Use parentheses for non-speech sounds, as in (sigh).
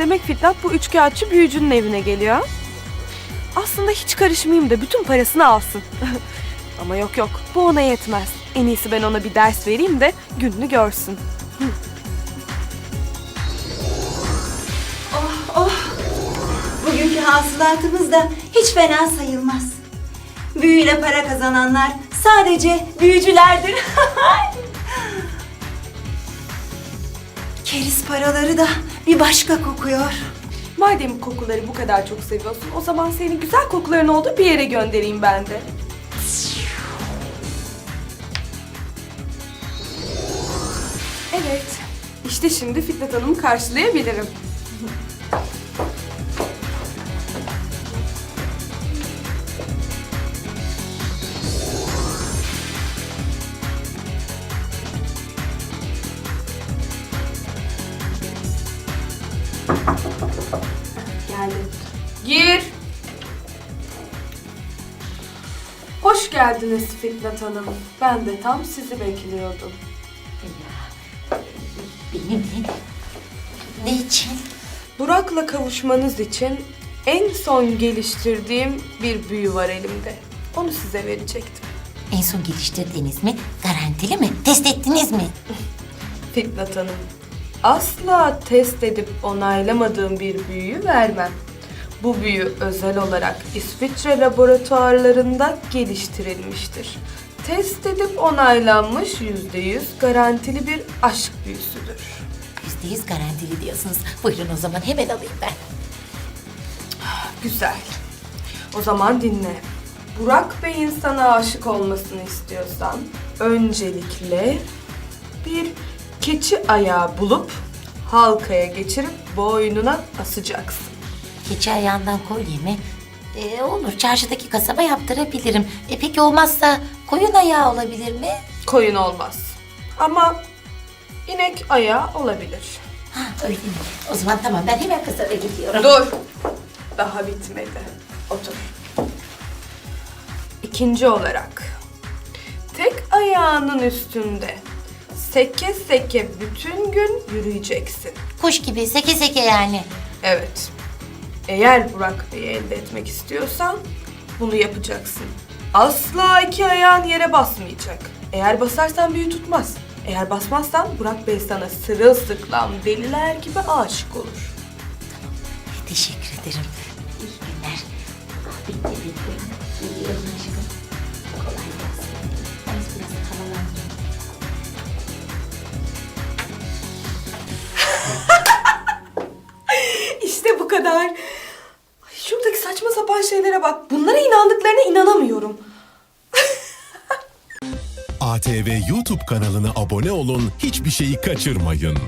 Demek Fitnat bu üçkağıtçı büyücünün evine geliyor. Aslında hiç karışmayayım da bütün parasını alsın. (laughs) Ama yok yok bu ona yetmez. En iyisi ben ona bir ders vereyim de gününü görsün. Bugünkü hasılatımız da hiç fena sayılmaz. Büyüyle para kazananlar sadece büyücülerdir. (laughs) Keriz paraları da bir başka kokuyor. Madem kokuları bu kadar çok seviyorsun o zaman seni güzel kokuların olduğu bir yere göndereyim ben de. Evet. İşte şimdi Fitnat Hanım'ı karşılayabilirim. (laughs) Geldim. Gir. Hoş geldiniz Fitnat Hanım. Ben de tam sizi bekliyordum. Benim ne? Ne için? Burak'la kavuşmanız için en son geliştirdiğim bir büyü var elimde. Onu size verecektim. En son geliştirdiniz mi? Garantili mi? Test ettiniz mi? Fitnat Hanım, asla test edip onaylamadığım bir büyüyü vermem. Bu büyü özel olarak İsviçre laboratuvarlarında geliştirilmiştir. Test edip onaylanmış %100 garantili bir aşk büyüsüdür. Yüzde yüz garantili diyorsunuz. Buyurun o zaman hemen alayım ben. Güzel. O zaman dinle. Burak Bey'in sana aşık olmasını istiyorsan öncelikle bir keçi ayağı bulup halkaya geçirip boynuna asacaksın. Keçi ayağından kolye mi? Ee, olur çarşıdaki kasaba yaptırabilirim. E peki olmazsa koyun ayağı olabilir mi? Koyun olmaz. Ama inek ayağı olabilir. Ha öyle mi? O zaman tamam ben hemen kasaba gidiyorum. Dur. Daha bitmedi. Otur. İkinci olarak tek ayağının üstünde seke seke bütün gün yürüyeceksin. Kuş gibi seke seke yani. Evet. Eğer Burak Bey'i elde etmek istiyorsan bunu yapacaksın. Asla iki ayağın yere basmayacak. Eğer basarsan büyü tutmaz. Eğer basmazsan Burak Bey sana sırılsıklam deliler gibi aşık olur. Teşekkür ederim. İyi günler. Bitti bitti. Gidiyorum aşkım. Kolay gelsin. Kadar. Ay, şuradaki saçma sapan şeylere bak. Bunlara inandıklarına inanamıyorum. (laughs) ATV YouTube kanalına abone olun, hiçbir şeyi kaçırmayın.